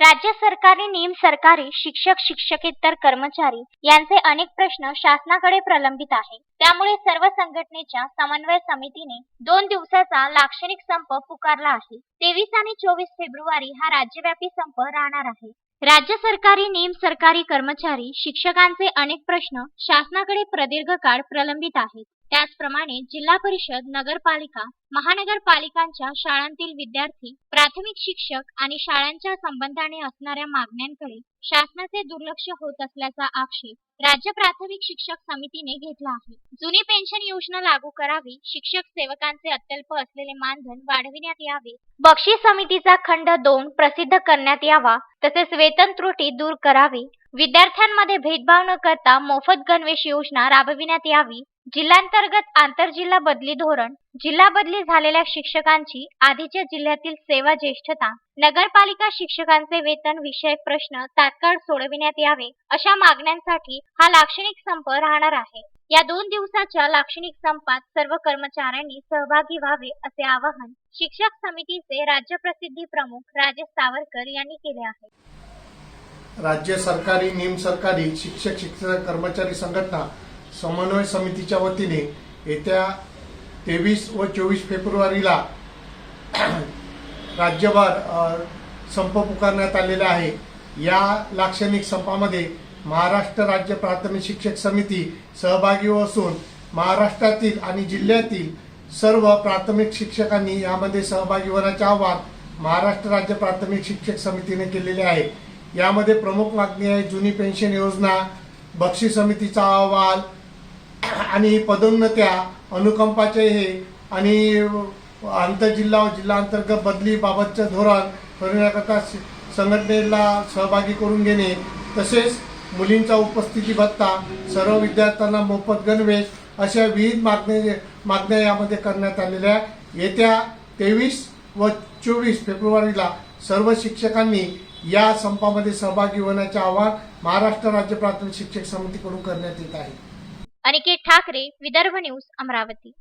राज्य सरकारी निम सरकारी शिक्षक शिक्षकेतर कर्मचारी यांचे अनेक प्रश्न शासनाकडे प्रलंबित आहे. त्यामुळे सर्व संघटनेच्या समन्वय समितीने दोन दिवसाचा लाक्षणिक संप पुकारला आहे. तेवीस आणि चोवीस फेब्रुवारी हा राज्यव्यापी संप राहणार आहे. राज्य सरकारी निम सरकारी कर्मचारी शिक्षकांचे अनेक प्रश्न शासनाकडे प्रदीर्घ काळ प्रलंबित आहेत. त्याचप्रमाणे जिल्हा परिषद नगरपालिका महानगरपालिकांच्या शाळांतील विद्यार्थी प्राथमिक शिक्षक आणि शाळांच्या संबंधाने असणाऱ्या मागण्यांकडे शासनाचे दुर्लक्ष होत असल्याचा आक्षेप राज्य प्राथमिक शिक्षक समितीने घेतला आहे. जुनी पेन्शन योजना लागू करावी शिक्षक सेवकांचे अत्यल्प असलेले मानधन वाढविण्यात यावे बक्षीस समितीचा खंड दोन प्रसिद्ध करण्यात यावा तसेच वेतन त्रुटी दूर करावी विद्यार्थ्यांमध्ये भेदभाव न करता मोफत गणवेश योजना राबविण्यात यावी. जिल्हांतर्गत आंतरजिल्हा बदली धोरण जिल्हा बदली झालेल्या शिक्षकांची आधीच्या जिल्ह्यातील सेवा ज्येष्ठता नगरपालिका शिक्षकांचे वेतन विषयक प्रश्न तात्काळ सोडविण्यात यावे अशा मागण्यांसाठी हा लाक्षणिक संप राहणार आहे. या दोन दिवसाच्या लाक्षणिक संपात सर्व कर्मचाऱ्यांनी सहभागी व्हावे असे आवाहन शिक्षक समितीचे राज्य प्रसिद्धी प्रमुख राजेश सावरकर यांनी केले आहे. राज्य सरकारी निम सरकारी शिक्षक शिक्षक कर्मचारी संघटना समन्वय समितीच्या वतीने येत्या तेवीस व चोवीस फेब्रुवारीला राज्यभर संप पुकारण्यात आलेला आहे. या लाक्षणिक संपामध्ये महाराष्ट्र राज्य प्राथमिक शिक्षक समिती सहभागी असून महाराष्ट्रातील आणि जिल्ह्यातील सर्व प्राथमिक शिक्षकांनी यामध्ये सहभागी होण्याचे आवाहन महाराष्ट्र राज्य प्राथमिक शिक्षक समितीने केलेले आहे. यामध्ये प्रमुख मागणी आहे जुनी पेन्शन योजना बक्षी समितीचा अहवाल आणि पदोन्नत्या अनुकंपाचे हे आणि आंतरजिल्हा व जिल्हा अंतर्गत बदलीबाबतचं धोरण ठरवण्याकरता संघटनेला सहभागी करून घेणे तसेच मुलींचा उपस्थिती भत्ता सर्व विद्यार्थ्यांना मोफत गणवेश अशा विविध मागण्या मागण्या यामध्ये करण्यात आलेल्या येत्या तेवीस व चोवीस फेब्रुवारीला सर्व शिक्षकांनी या संपामध्ये सहभागी होण्याचे आवाहन महाराष्ट्र राज्य प्राथमिक शिक्षक समितीकडून करण्यात येत आहे. अनिकेत ठाकरे विदर्भ न्यूज अमरावती.